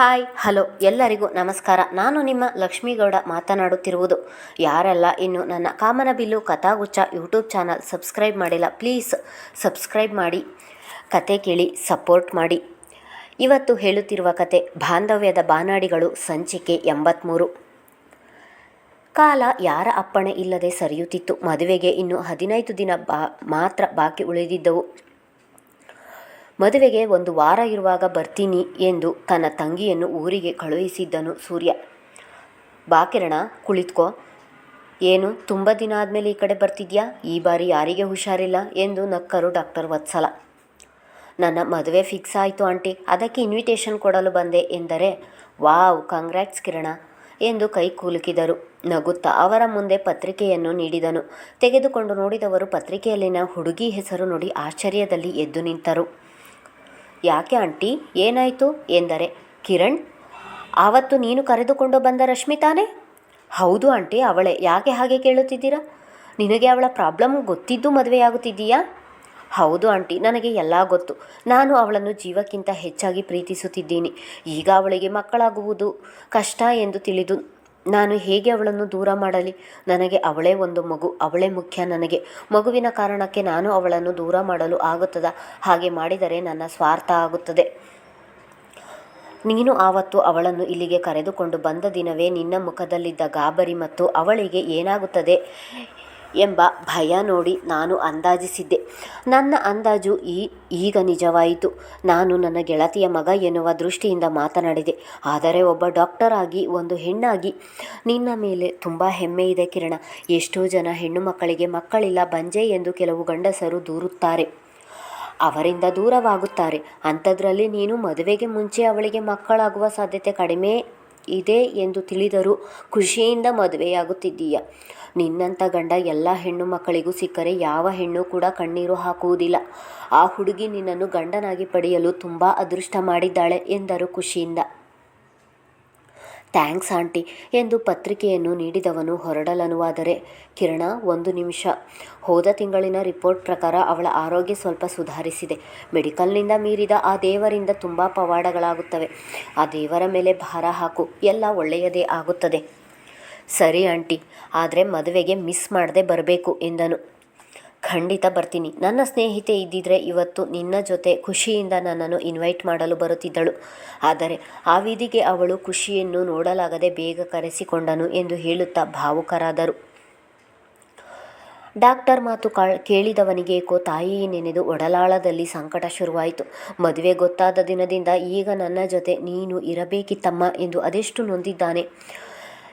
Hi, hello, ಎಲ್ಲರಿಗೂ ನಮಸ್ಕಾರ. ನಾನು ನಿಮ್ಮ ಲಕ್ಷ್ಮೀಗೌಡ ಮಾತನಾಡುತ್ತಿರುವುದು. ಯಾರೆಲ್ಲ ಇನ್ನು ನನ್ನ Kamanabillu Kathaguccha YouTube channel subscribe ಮಾಡಿಲ್ಲ, ಪ್ಲೀಸ್ ಸಬ್ಸ್ಕ್ರೈಬ್ ಮಾಡಿ, ಕತೆ ಕೇಳಿ ಸಪೋರ್ಟ್ ಮಾಡಿ. ಇವತ್ತು ಹೇಳುತ್ತಿರುವ ಕತೆ, ಬಾಂಧವ್ಯದ ಬಾನಾಡಿಗಳು ಸಂಚಿಕೆ ಎಂಬತ್ತ್ಮೂರು ಕಾಲ ಯಾರ ಅಪ್ಪಣೆ ಇಲ್ಲದೆ ಸರಿಯುತ್ತಿತ್ತು. ಮದುವೆಗೆ ಇನ್ನು ಹದಿನೈದು ದಿನ ಬಾ, ಮಾತ್ರ ಬಾಕಿ ಉಳಿದಿದ್ದವು. ಮದುವೆಗೆ ಒಂದು ವಾರ ಇರುವಾಗ ಬರ್ತೀನಿ ಎಂದು ತನ್ನ ತಂಗಿಯನ್ನು ಊರಿಗೆ ಕಳುಹಿಸಿದ್ದನು ಸೂರ್ಯ. ಬಾ ಕಿರಣ, ಕುಳಿತ್ಕೋ. ಏನು, ತುಂಬ ದಿನ ಆದಮೇಲೆ ಈ ಕಡೆ ಬರ್ತಿದ್ಯಾ? ಈ ಬಾರಿ ಯಾರಿಗೆ ಹುಷಾರಿಲ್ಲ ಎಂದು ನಕ್ಕರು ಡಾಕ್ಟರ್ ವತ್ಸಲ. ನನ್ನ ಮದುವೆ ಫಿಕ್ಸ್ ಆಯಿತು ಆಂಟಿ, ಅದಕ್ಕೆ ಇನ್ವಿಟೇಷನ್ ಕೊಡಲು ಬಂದೆ ಎಂದರೆ, ವಾವ್, ಕಂಗ್ರ್ಯಾಟ್ಸ್ ಕಿರಣ ಎಂದು ಕೈ ಕುಲುಕಿದರು. ನಗುತ್ತಾ ಅವರ ಮುಂದೆ ಪತ್ರಿಕೆಯನ್ನು ನೀಡಿದನು. ತೆಗೆದುಕೊಂಡು ನೋಡಿದವರು ಪತ್ರಿಕೆಯಲ್ಲಿನ ಹುಡುಗಿ ಹೆಸರು ನೋಡಿ ಆಶ್ಚರ್ಯದಲ್ಲಿ ಎದ್ದು ನಿಂತರು. ಯಾಕೆ ಆಂಟಿ, ಏನಾಯಿತು? ಎಂದರೆ, ಕಿರಣ್, ಆವತ್ತು ನೀನು ಕರೆದುಕೊಂಡು ಬಂದ ರಶ್ಮಿ ತಾನೇ? ಹೌದು ಆಂಟಿ, ಅವಳೇ ಯಾಕೆ ಹಾಗೆ ಕೇಳುತ್ತಿದ್ದೀರಾ? ನಿನಗೆ ಅವಳ ಪ್ರಾಬ್ಲಮ್ ಗೊತ್ತಿದ್ದು ಮದುವೆಯಾಗುತ್ತಿದ್ದೀಯಾ? ಹೌದು ಆಂಟಿ, ನನಗೆ ಎಲ್ಲ ಗೊತ್ತು. ನಾನು ಅವಳನ್ನು ಜೀವಕ್ಕಿಂತ ಹೆಚ್ಚಾಗಿ ಪ್ರೀತಿಸುತ್ತಿದ್ದೀನಿ. ಈಗ ಅವಳಿಗೆ ಮಕ್ಕಳಾಗುವುದು ಕಷ್ಟ ಎಂದು ತಿಳಿದು ನಾನು ಹೇಗೆ ಅವಳನ್ನು ದೂರ ಮಾಡಲಿ? ನನಗೆ ಅವಳೇ ಒಂದು ಮಗು, ಅವಳೇ ಮುಖ್ಯ ನನಗೆ. ಮಗುವಿನ ಕಾರಣಕ್ಕೆ ನಾನು ಅವಳನ್ನು ದೂರ ಮಾಡಲು ಆಗುತ್ತದ? ಹಾಗೆ ಮಾಡಿದರೆ ನನ್ನ ಸ್ವಾರ್ಥ ಆಗುತ್ತದೆ. ನೀನು ಆವತ್ತು ಅವಳನ್ನು ಇಲ್ಲಿಗೆ ಕರೆದುಕೊಂಡು ಬಂದ ದಿನವೇ ನಿನ್ನ ಮುಖದಲ್ಲಿದ್ದ ಗಾಬರಿ ಮತ್ತು ಅವಳಿಗೆ ಏನಾಗುತ್ತದೆ? ಎಂಬ ಭಯ ನೋಡಿ ನಾನು ಅಂದಾಜಿಸಿದ್ದೆ. ನನ್ನ ಅಂದಾಜು ಈ, ಈಗ ನಿಜವಾಯಿತು. ನಾನು ನನ್ನ ಗೆಳತಿಯ ಮಗ ಎನ್ನುವ ದೃಷ್ಟಿಯಿಂದ ಮಾತನಾಡಿದೆ. ಆದರೆ ಒಬ್ಬ ಡಾಕ್ಟರ್ ಆಗಿ ಒಂದು ಹೆಣ್ಣಾಗಿ. ನಿನ್ನ ಮೇಲೆ ತುಂಬ ಹೆಮ್ಮೆ ಇದೆ ಕಿರಣ. ಎಷ್ಟೋ ಜನ ಹೆಣ್ಣು ಮಕ್ಕಳಿಗೆ ಮಕ್ಕಳಿಲ್ಲ, ಬಂಜೆ ಎಂದು ಕೆಲವು ಗಂಡಸರು ದೂರುತ್ತಾರೆ. ಅವರಿಂದ ದೂರವಾಗುತ್ತಾರೆ. ಅಂಥದ್ರಲ್ಲಿ ನೀನು ಮದುವೆಗೆ ಮುಂಚೆ ಅವಳಿಗೆ ಮಕ್ಕಳಾಗುವ ಸಾಧ್ಯತೆ ಕಡಿಮೆ ಇದೆ ಎಂದು ತಿಳಿದರೂ ಖುಷಿಯಿಂದ ಮದುವೆಯಾಗುತ್ತಿದ್ದೀಯ. ನಿನ್ನಂಥ ಗಂಡ ಎಲ್ಲ ಹೆಣ್ಣು ಮಕ್ಕಳಿಗೂ ಸಿಕ್ಕರೆ ಯಾವ ಹೆಣ್ಣು ಕೂಡ ಕಣ್ಣೀರು ಹಾಕುವುದಿಲ್ಲ. ಆ ಹುಡುಗಿ ನಿನ್ನನ್ನು ಗಂಡನಾಗಿ ಪಡೆಯಲು ತುಂಬ ಅದೃಷ್ಟ ಮಾಡಿದ್ದಾಳೆ ಎಂದರು ಖುಷಿಯಿಂದ. ಥ್ಯಾಂಕ್ಸ್, ಆಂಟಿ, ಎಂದು ಪತ್ರಿಕೆಯನ್ನು ನೀಡಿದವನು ಹೊರಡಲನುವಾದರೆ. ಕಿರಣ, ಒಂದು ನಿಮಿಷ. ಹೋದ ತಿಂಗಳಿನ ರಿಪೋರ್ಟ್ ಪ್ರಕಾರ ಅವಳ ಆರೋಗ್ಯ ಸ್ವಲ್ಪ ಸುಧಾರಿಸಿದೆ. ಮೆಡಿಕಲ್ನಿಂದ ಮೀರಿದ ಆ ದೇವರಿಂದ ತುಂಬ ಪವಾಡಗಳಾಗುತ್ತವೆ. ಆ ದೇವರ ಮೇಲೆ ಭಾರ ಹಾಕು, ಎಲ್ಲ ಒಳ್ಳೆಯದೇ ಆಗುತ್ತದೆ. ಸರಿ, ಆಂಟಿ, ಆದರೆ ಮದುವೆಗೆ ಮಿಸ್ ಮಾಡದೆ ಬರಬೇಕು, ಎಂದನು. ಖಂಡಿತ ಬರ್ತೀನಿ. ನನ್ನ ಸ್ನೇಹಿತೆ ಇದ್ದಿದ್ರೆ ಇವತ್ತು ನಿನ್ನ ಜೊತೆ ಖುಷಿಯಿಂದ ನನ್ನನ್ನು ಇನ್ವೈಟ್ ಮಾಡಲು ಬರುತ್ತಿದ್ದಳು. ಆದರೆ ಆ ವಿಧಿಗೆ ಅವಳು ಖುಷಿಯನ್ನು ನೋಡಲಾಗದೆ ಬೇಗ ಕರೆಸಿಕೊಂಡನು ಎಂದು ಹೇಳುತ್ತಾ ಭಾವುಕರಾದರು. ಡಾಕ್ಟರ್ ಮಾತು ಕಾಳ್, ಕೇಳಿದವನಿಗೆ, ಏಕೋ ತಾಯಿ ನೆನೆದು ಒಡಲಾಳದಲ್ಲಿ ಸಂಕಟ ಶುರುವಾಯಿತು. ಮದುವೆ ಗೊತ್ತಾದ ದಿನದಿಂದ ಈಗ ನನ್ನ ಜೊತೆ ನೀನು ಇರಬೇಕಿತ್ತಮ್ಮ ಎಂದು ಅದೆಷ್ಟು ನೊಂದಿದ್ದಾನೆ.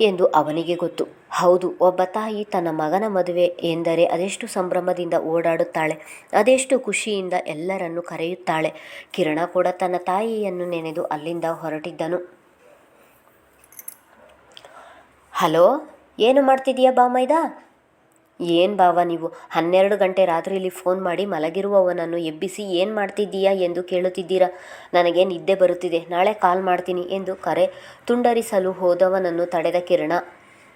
ಎಂದು ಅವನಿಗೆ ಗೊತ್ತು. ಹೌದು, ಒಬ್ಬ ತಾಯಿ ತನ್ನ ಮಗನ ಮದುವೆ ಎಂದರೆ ಅದೆಷ್ಟು ಸಂಭ್ರಮದಿಂದ ಓಡಾಡುತ್ತಾಳೆ, ಅದೆಷ್ಟು ಖುಷಿಯಿಂದ ಎಲ್ಲರನ್ನು ಕರೆಯುತ್ತಾಳೆ. ಕಿರಣ ಕೂಡ ತನ್ನ ತಾಯಿಯನ್ನು ನೆನೆದು ಅಲ್ಲಿಂದ ಹೊರಟಿದ್ದನು. ಹಲೋ, ಏನು ಮಾಡ್ತಿದೀಯಾ ಬಾಮೈದ? ಏನು ಭಾವ ನೀವು? ಹನ್ನೆರಡು ಗಂಟೆ ರಾತ್ರಿಯಲ್ಲಿ ಫೋನ್ ಮಾಡಿ ಮಲಗಿರುವವನನ್ನು ಎಬ್ಬಿಸಿ ಏನು ಮಾಡ್ತಿದ್ದೀಯಾ ಎಂದು ಕೇಳುತ್ತಿದ್ದೀರಾ? ನನಗೆ ನಿದ್ದೆ ಬರುತ್ತಿದೆ. ನಾಳೆ ಕಾಲ್ ಮಾಡ್ತೀನಿ ಎಂದು ಕರೆ ತುಂಡರಿಸಲು ಹೋದವನನ್ನು ತಡೆದ ಕಿರಣ.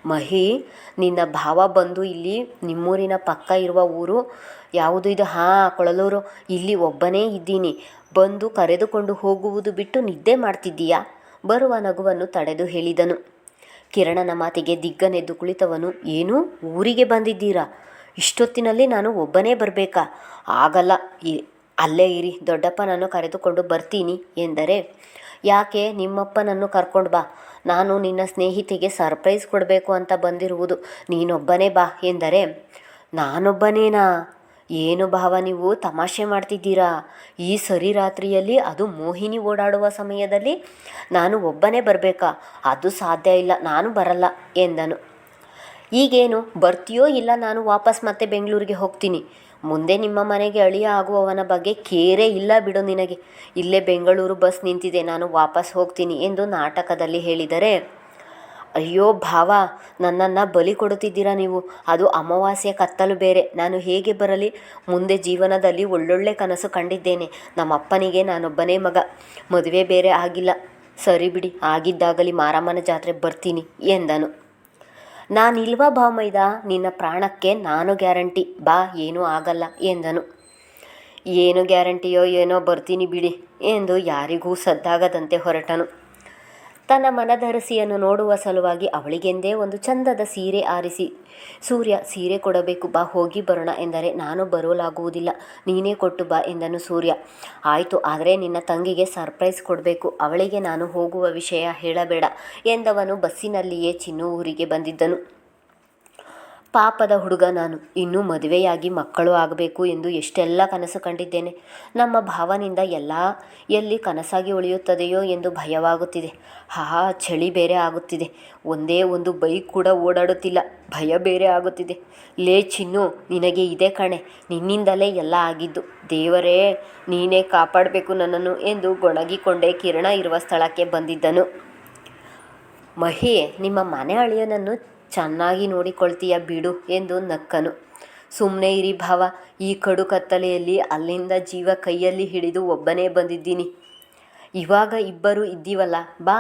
ಮಹಿ, ನಿನ್ನ ಭಾವ ಬಂದು ಇಲ್ಲಿ ನಿಮ್ಮೂರಿನ ಪಕ್ಕ ಇರುವ ಊರು ಯಾವುದು ಇದು? ಹಾಂ, ಕೊಳಲೂರು. ಇಲ್ಲಿ ಒಬ್ಬನೇ ಇದ್ದೀನಿ. ಬಂದು ಕರೆದುಕೊಂಡು ಹೋಗುವುದು ಬಿಟ್ಟು ನಿದ್ದೆ ಮಾಡ್ತಿದ್ದೀಯಾ? ಬರುವ ನಗುವನ್ನು ತಡೆದು ಹೇಳಿದನು. ಕಿರಣನ ಮಾತಿಗೆ ದಿಗ್ಗನೆದ್ದು ಕುಳಿತವನು, ಏನು? ಊರಿಗೆ ಬಂದಿದ್ದೀರಾ? ಇಷ್ಟೊತ್ತಿನಲ್ಲಿ ನಾನು ಒಬ್ಬನೇ ಬರಬೇಕಾ? ಆಗಲ್ಲ ಅಲ್ಲೇ ಇರಿ, ದೊಡ್ಡಪ್ಪನನ್ನು ಕರೆದುಕೊಂಡು ಬರ್ತೀನಿ ಎಂದರೆ, ಯಾಕೆ? ನಿಮ್ಮಪ್ಪನನ್ನು ಕರ್ಕೊಂಡು ಬಾ. ನಾನು ನಿನ್ನ ಸ್ನೇಹಿತೆಗೆ ಸರ್ಪ್ರೈಸ್ ಕೊಡಬೇಕು ಅಂತ ಬಂದಿರುವುದು. ನೀನೊಬ್ಬನೇ ಬಾ ಎಂದರೆ, ನಾನೊಬ್ಬನೇನಾ? ಏನು ಭಾವ ನೀವು ತಮಾಷೆ ಮಾಡ್ತಿದ್ದೀರಾ? ಈ ಸರಿ ರಾತ್ರಿಯಲ್ಲಿ ಅದು ಮೋಹಿನಿ ಓಡಾಡುವ ಸಮಯದಲ್ಲಿ ನಾನು ಒಬ್ಬನೇ ಬರಬೇಕಾ? ಅದು ಸಾಧ್ಯ ಇಲ್ಲ, ನಾನು ಬರಲ್ಲ ಎಂದನು. ಈಗೇನು, ಬರ್ತೀಯೋ ಇಲ್ಲ ನಾನು ವಾಪಸ್ ಮತ್ತೆ ಬೆಂಗಳೂರಿಗೆ ಹೋಗ್ತೀನಿ. ಮುಂದೆ ನಿಮ್ಮ ಮನೆಗೆ ಅಳಿಯ ಆಗುವವನ ಬಗ್ಗೆ ಕೇರೆ ಇಲ್ಲ ಬಿಡು ನಿನಗೆ. ಇಲ್ಲೇ ಬೆಂಗಳೂರು ಬಸ್ ನಿಂತಿದೆ, ನಾನು ವಾಪಸ್ ಹೋಗ್ತೀನಿ ಎಂದು ನಾಟಕದಲ್ಲಿ ಹೇಳಿದರೆ ಅಯ್ಯೋ ಭಾವ, ನನ್ನನ್ನು ಬಲಿ ಕೊಡುತ್ತಿದ್ದೀರಾ ನೀವು? ಅದು ಅಮಾವಾಸ್ಯೆ ಕತ್ತಲು ಬೇರೆ. ನಾನು ಹೇಗೆ ಬರಲಿ? ಮುಂದೆ ಜೀವನದಲ್ಲಿ ಒಳ್ಳೊಳ್ಳೆ ಕನಸು ಕಂಡಿದ್ದೇನೆ. ನಮ್ಮಪ್ಪನಿಗೆ ನಾನೊಬ್ಬನೇ ಮಗ. ಮದುವೆ ಬೇರೆ ಆಗಿಲ್ಲ. ಸರಿ ಬಿಡಿ, ಆಗಿದ್ದಾಗಲಿ ಮಾರಮ್ಮನ ಜಾತ್ರೆ ಬರ್ತೀನಿ ಎಂದನು. ನಾನಿಲ್ವಾ ಭಾಮೈದ ನಿನ್ನ ಪ್ರಾಣಕ್ಕೆ ನಾನು ಗ್ಯಾರಂಟಿ. ಬಾ, ಏನೂ ಆಗಲ್ಲ ಎಂದನು. ಏನು ಗ್ಯಾರಂಟಿಯೋ ಏನೋ ಬರ್ತೀನಿ ಬಿಡಿ ಎಂದು ಯಾರಿಗೂ ಸದ್ದಾಗದಂತೆ ಹೊರಟನು. ತನ್ನ ಮನಧರಸಿಯನ್ನು ನೋಡುವ ಸಲುವಾಗಿ ಅವಳಿಗೆಂದೇ ಒಂದು ಚಂದದ ಸೀರೆ ಆರಿಸಿ, ಸೂರ್ಯ, ಸೀರೆ ಕೊಡಬೇಕು, ಬಾ, ಹೋಗಿ ಬರೋಣ ಎಂದರೆ, ನಾನು ಬರೋಲಾಗುವುದಿಲ್ಲ, ನೀನೇ ಕೊಟ್ಟು ಬಾ ಎಂದನು ಸೂರ್ಯ. ಆಯಿತು, ಆದರೆ ನಿನ್ನ ತಂಗಿಗೆ ಸರ್ಪ್ರೈಸ್ ಕೊಡಬೇಕು, ಅವಳಿಗೆ ನಾನು ಹೋಗುವ ವಿಷಯ ಹೇಳಬೇಡ ಎಂದವನು ಬಸ್ಸಿನಲ್ಲಿಯೇ ಚಿನ್ನು ಊರಿಗೆ ಬಂದಿದ್ದನು. ಪಾಪದ ಹುಡುಗ ನಾನು. ಇನ್ನೂ ಮದುವೆಯಾಗಿ ಮಕ್ಕಳು ಆಗಬೇಕು ಎಂದು ಎಷ್ಟೆಲ್ಲ ಕನಸು ಕಂಡಿದ್ದೇನೆ. ನಮ್ಮ ಭಾವನಿಂದ ಎಲ್ಲ ಎಲ್ಲಿ ಕನಸಾಗಿ ಉಳಿಯುತ್ತದೆಯೋ ಎಂದು ಭಯವಾಗುತ್ತಿದೆ. ಹಾ, ಚಳಿ ಬೇರೆ ಆಗುತ್ತಿದೆ. ಒಂದೇ ಒಂದು ಬೈಕ್ ಕೂಡ ಓಡಾಡುತ್ತಿಲ್ಲ. ಭಯ ಬೇರೆ ಆಗುತ್ತಿದೆ. ಲೇ ಚಿನ್ನು, ನಿನಗೆ ಇದೆ ಕಣೆ. ನಿನ್ನಿಂದಲೇ ಎಲ್ಲ ಆಗಿದ್ದು. ದೇವರೇ, ನೀನೇ ಕಾಪಾಡಬೇಕು ನನ್ನನ್ನು ಎಂದು ಗೊಣಗಿಕೊಂಡೆ ಕಿರಣ ಇರುವ ಸ್ಥಳಕ್ಕೆ ಬಂದಿದ್ದನು. ಮಹಿ, ನಿಮ್ಮ ಮನೆ ಅಳಿಯನನ್ನು ಚೆನ್ನಾಗಿ ನೋಡಿಕೊಳ್ತೀಯ ಬಿಡು ಎಂದು ನಕ್ಕನು. ಸುಮ್ಮನೆ ಇರಿ ಭಾವ, ಈ ಕಡು ಕತ್ತಲೆಯಲ್ಲಿ ಅಲ್ಲಿಂದ ಜೀವ ಕೈಯಲ್ಲಿ ಹಿಡಿದು ಒಬ್ಬನೇ ಬಂದಿದ್ದೀನಿ. ಇವಾಗ ಇಬ್ಬರು ಇದ್ದೀವಲ್ಲ, ಬಾ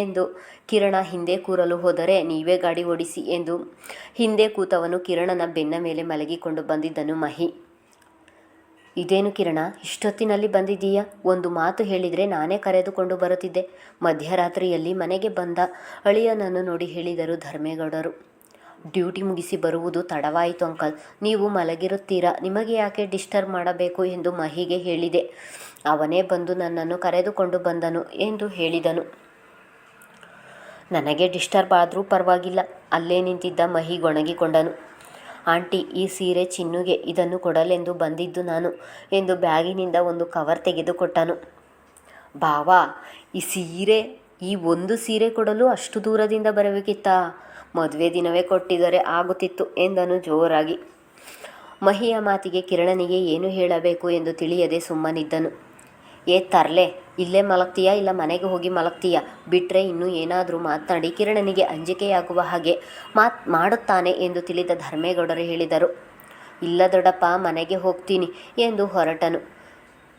ಎಂದು ಕಿರಣ ಹಿಂದೆ ಕೂರಲು ಹೋದರೆ ನೀವೇ ಗಾಡಿ ಓಡಿಸಿ ಎಂದು ಹಿಂದೆ ಕೂತವನು ಕಿರಣನ ಬೆನ್ನ ಮೇಲೆ ಮಲಗಿಕೊಂಡು ಬಂದಿದ್ದನು ಮಹಿ. ಇದೇನು ಕಿರಣ? ಇಷ್ಟೊತ್ತಿನಲ್ಲಿ ಬಂದಿದ್ದೀಯಾ? ಒಂದು ಮಾತು ಹೇಳಿದರೆ ನಾನೇ ಕರೆದುಕೊಂಡು ಬರುತ್ತಿದ್ದೆ. ಮಧ್ಯರಾತ್ರಿಯಲ್ಲಿ ಮನೆಗೆ ಬಂದ ಅಳಿಯನನ್ನು ನೋಡಿ ಹೇಳಿದರು ಧರ್ಮೇಗೌಡರು. ಡ್ಯೂಟಿ ಮುಗಿಸಿ ಬರುವುದು ತಡವಾಯಿತು ಅಂಕಲ್. ನೀವು ಮಲಗಿರುತ್ತೀರಾ? ನಿಮಗೆ ಯಾಕೆ ಡಿಸ್ಟರ್ಬ್ ಮಾಡಬೇಕು ಎಂದು ಮಹಿಗೆ ಹೇಳಿದೆ. ಅವನೇ ಬಂದು ನನ್ನನ್ನು ಕರೆದುಕೊಂಡು ಬಂದನು ಎಂದು ಹೇಳಿದನು. ನನಗೆ ಡಿಸ್ಟರ್ಬ್ ಆದರೂ ಪರವಾಗಿಲ್ಲ. ಅಲ್ಲೇ ನಿಂತಿದ್ದ ಮಹಿ ಗೊಣಗಿಕೊಂಡನು. ಆಂಟಿ, ಈ ಸೀರೆ ಚಿನ್ನುಗೆ ಇದನ್ನು ಕೊಡಲೆಂದು ಬಂದಿದ್ದು ನಾನು ಎಂದು ಬ್ಯಾಗಿನಿಂದ ಒಂದು ಕವರ್ ತೆಗೆದುಕೊಟ್ಟನು. ಬಾವಾ, ಈ ಸೀರೆ, ಈ ಒಂದು ಸೀರೆ ಕೊಡಲು ಅಷ್ಟು ದೂರದಿಂದ ಬರಬೇಕಿತ್ತಾ? ಮದುವೆ ದಿನವೇ ಕೊಟ್ಟಿದ್ದರೆ ಆಗುತ್ತಿತ್ತು ಎಂದನು ಜೋರಾಗಿ. ಮಹಿಯ ಮಾತಿಗೆ ಕಿರಣನಿಗೆ ಏನು ಹೇಳಬೇಕು ಎಂದು ತಿಳಿಯದೆ ಸುಮ್ಮನಿದ್ದನು. ಏ ತರ್ಲೆ, ಇಲ್ಲೇ ಮಲಗ್ತೀಯಾ ಇಲ್ಲ ಮನೆಗೆ ಹೋಗಿ ಮಲಗ್ತೀಯಾ? ಬಿಟ್ಟರೆ ಇನ್ನೂ ಏನಾದರೂ ಮಾತನಾಡಿ ಕಿರಣನಿಗೆ ಅಂಜಿಕೆಯಾಗುವ ಹಾಗೆ ಮಾತ್ ಮಾಡುತ್ತಾನೆ ಎಂದು ತಿಳಿದ ಧರ್ಮೇಗೌಡರು ಹೇಳಿದರು. ಇಲ್ಲ ದೊಡ್ಡಪ್ಪ, ಮನೆಗೆ ಹೋಗ್ತೀನಿ ಎಂದು ಹೊರಟನು.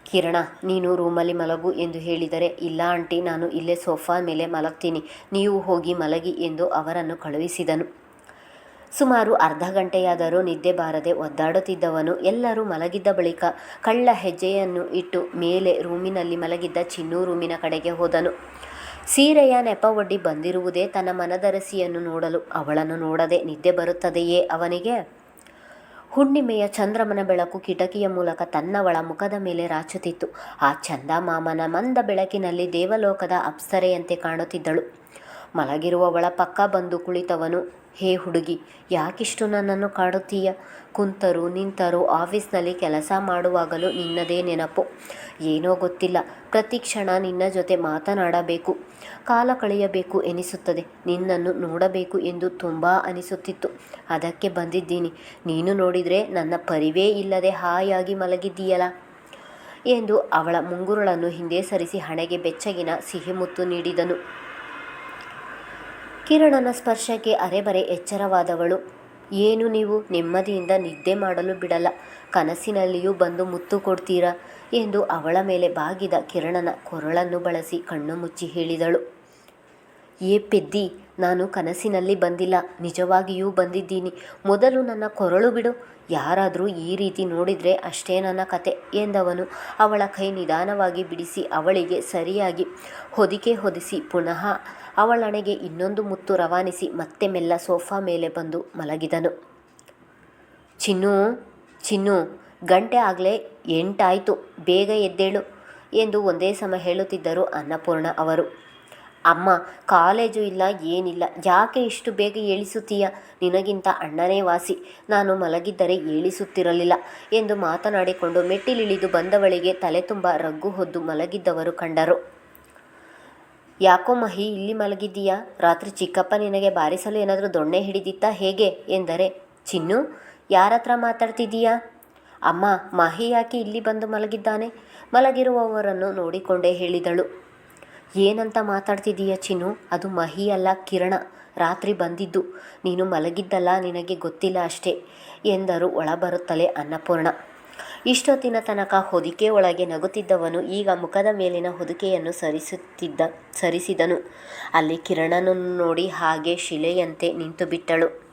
ಕಿರಣ, ನೀನು ರೂಮಲ್ಲಿ ಮಲಗು ಎಂದು ಹೇಳಿದರೆ, ಇಲ್ಲ ಆಂಟಿ, ನಾನು ಇಲ್ಲೇ ಸೋಫಾ ಮೇಲೆ ಮಲಗ್ತೀನಿ, ನೀವು ಹೋಗಿ ಮಲಗಿ ಎಂದು ಅವರನ್ನು ಕಳುಹಿಸಿದನು. ಸುಮಾರು ಅರ್ಧ ಗಂಟೆಯಾದರೂ ನಿದ್ದೆ ಬಾರದೆ ಒದ್ದಾಡುತ್ತಿದ್ದವನು ಎಲ್ಲರೂ ಮಲಗಿದ್ದ ಬಳಿಕ ಕಳ್ಳ ಹೆಜ್ಜೆಯನ್ನು ಇಟ್ಟು ಮೇಲೆ ರೂಮಿನಲ್ಲಿ ಮಲಗಿದ್ದ ಚಿನ್ನು ರೂಮಿನ ಕಡೆಗೆ ಹೋದನು. ಸೀರೆಯ ನೆಪ ಒಡ್ಡಿ ಬಂದಿರುವುದೇ ತನ್ನ ಮನದರಸಿಯನ್ನು ನೋಡಲು. ಅವಳನ್ನು ನೋಡದೆ ನಿದ್ದೆ ಬರುತ್ತದೆಯೇ ಅವನಿಗೆ? ಹುಣ್ಣಿಮೆಯ ಚಂದ್ರಮನ ಬೆಳಕು ಕಿಟಕಿಯ ಮೂಲಕ ತನ್ನವಳ ಮುಖದ ಮೇಲೆ ರಾಚುತ್ತಿತ್ತು. ಆ ಚಂದ ಮಾಮನ ಮಂದ ಬೆಳಕಿನಲ್ಲಿ ದೇವಲೋಕದ ಅಪ್ಸರೆಯಂತೆ ಕಾಣುತ್ತಿದ್ದಳು. ಮಲಗಿರುವವಳ ಪಕ್ಕ ಬಂದು ಕುಳಿತವನು, ಹೇ ಹುಡುಗಿ, ಯಾಕಿಷ್ಟು ನನ್ನನ್ನು ಕಾಡುತ್ತೀಯ? ಕುಂತರು ನಿಂತರು ಆಫೀಸ್ನಲ್ಲಿ ಕೆಲಸ ಮಾಡುವಾಗಲೂ ನಿನ್ನದೇ ನೆನಪು. ಏನೋ ಗೊತ್ತಿಲ್ಲ, ಪ್ರತಿ ಕ್ಷಣ ನಿನ್ನ ಜೊತೆ ಮಾತನಾಡಬೇಕು. ಕಾಲ ಕಳೆಯಬೇಕು ಎನಿಸುತ್ತದೆ, ನಿನ್ನನ್ನು ನೋಡಬೇಕು ಎಂದು ತುಂಬ ಅನಿಸುತ್ತಿತ್ತು. ಅದಕ್ಕೆ ಬಂದಿದ್ದೀನಿ. ನೀನು ನೋಡಿದರೆ ನನ್ನ ಪರಿವೇ ಇಲ್ಲದೆ ಹಾಯಾಗಿ ಮಲಗಿದ್ದೀಯಲ್ಲ? ಎಂದು ಅವಳ ಮುಂಗುರುಳನ್ನು ಹಿಂದೆ ಸರಿಸಿ ಹಣೆಗೆ ಬೆಚ್ಚಗಿನ ಸಿಹಿಮುತ್ತು ನೀಡಿದನು. ಕಿರಣನ ಸ್ಪರ್ಶಕ್ಕೆ ಅರೆಬರೆ ಎಚ್ಚರವಾದವಳು. ಏನು ನೀವು ನೆಮ್ಮದಿಯಿಂದ ನಿದ್ದೆ ಮಾಡಲು ಬಿಡಲ್ಲ. ಕನಸಿನಲ್ಲಿಯೂ ಬಂದು ಮುತ್ತು ಕೊಡ್ತೀರಾ? ಎಂದು ಅವಳ ಮೇಲೆ ಬಾಗಿದ ಕಿರಣನ ಕೊರಳನ್ನು ಬಳಸಿ ಕಣ್ಣು ಮುಚ್ಚಿ ಹೇಳಿದಳು. ಏ ಪೆದ್ದಿ, ನಾನು ಕನಸಿನಲ್ಲಿ ಬಂದಿಲ್ಲ, ನಿಜವಾಗಿಯೂ ಬಂದಿದ್ದೀನಿ. ಮೊದಲು ನನ್ನ ಕೊರಳು ಬಿಡು, ಯಾರಾದರೂ ಈ ರೀತಿ ನೋಡಿದರೆ ಅಷ್ಟೇ ನನ್ನ ಕತೆ ಎಂದವನು. ಅವಳ ಕೈ ನಿಧಾನವಾಗಿ ಬಿಡಿಸಿ ಅವಳಿಗೆ ಸರಿಯಾಗಿ ಹೊದಿಕೆ ಹೊದಿಸಿ, ಪುನಃ ಅವಳಣೆಗೆ ಇನ್ನೊಂದು ಮುತ್ತು ರವಾನಿಸಿ ಮತ್ತೆ ಮೆಲ್ಲ ಸೋಫಾ ಮೇಲೆ ಬಂದು ಮಲಗಿದನು. ಚಿನ್ನು ಚಿನ್ನು, ಗಂಟೆ ಆಗಲೇ ಎಂಟಾಯಿತು, ಬೇಗ ಎದ್ದೇಳು ಎಂದು ಒಂದೇ ಸಮ ಹೇಳುತ್ತಿದ್ದರು ಅನ್ನಪೂರ್ಣ ಅವರು. ಅಮ್ಮ, ಕಾಲೇಜು ಇಲ್ಲ, ಏನಿಲ್ಲ. ಯಾಕೆ ಇಷ್ಟು ಬೇಗ ಏಳಿಸುತ್ತೀಯ? ನಿನಗಿಂತ ಅಣ್ಣನೇ ವಾಸಿ. ನಾನು ಮಲಗಿದ್ದರೆ ಏಳಿಸುತ್ತಿರಲಿಲ್ಲ ಎಂದು ಮಾತನಾಡಿಕೊಂಡು ಮೆಟ್ಟಿಲಿಳಿದು ಬಂದವಳಿಗೆ ತಲೆ ತುಂಬ ರಗ್ಗು ಹೊದ್ದು ಮಲಗಿದ್ದವರು ಕಂಡರು. ಯಾಕೋ ಮಹಿ, ಇಲ್ಲಿ ಮಲಗಿದ್ದೀಯಾ? ರಾತ್ರಿ ಚಿಕ್ಕಪ್ಪ ನಿನಗೆ ಬಾರಿಸಲು ಏನಾದರೂ ದೊಣ್ಣೆ ಹಿಡಿದಿತ್ತಾ ಹೇಗೆ? ಎಂದರೆ, ಚಿನ್ನು ಯಾರ ಹತ್ರ ಮಾತಾಡ್ತಿದ್ದೀಯಾ? ಅಮ್ಮ, ಮಹಿ ಯಾಕೆ ಇಲ್ಲಿ ಬಂದು ಮಲಗಿದ್ದಾನೆ? ಮಲಗಿರುವವರನ್ನು ನೋಡಿಕೊಂಡೇ ಹೇಳಿದಳು. ಏನಂತ ಮಾತಾಡ್ತಿದ್ದೀಯ ಚಿನ್ನು? ಅದು ಮಹಿ ಅಲ್ಲ, ಕಿರಣ. ರಾತ್ರಿ ಬಂದಿದ್ದು. ನೀನು ಮಲಗಿದ್ದಲ್ಲ, ನಿನಗೆ ಗೊತ್ತಿಲ್ಲ ಅಷ್ಟೇ ಎಂದರು ಒಳಬರುತ್ತಲೇ ಅನ್ನಪೂರ್ಣ. ಇಷ್ಟೊತ್ತಿನ ತನಕ ಹೊದಿಕೆ ಒಳಗೆ ನಗುತ್ತಿದ್ದವನು ಈಗ ಮುಖದ ಮೇಲಿನ ಹೊದಿಕೆಯನ್ನು ಸರಿಸುತ್ತಿದ್ದ, ಸರಿಸಿದನು. ಅಲ್ಲಿ ಕಿರಣನನ್ನು ನೋಡಿ ಹಾಗೆ ಶಿಲೆಯಂತೆ ನಿಂತು ಬಿಟ್ಟಳು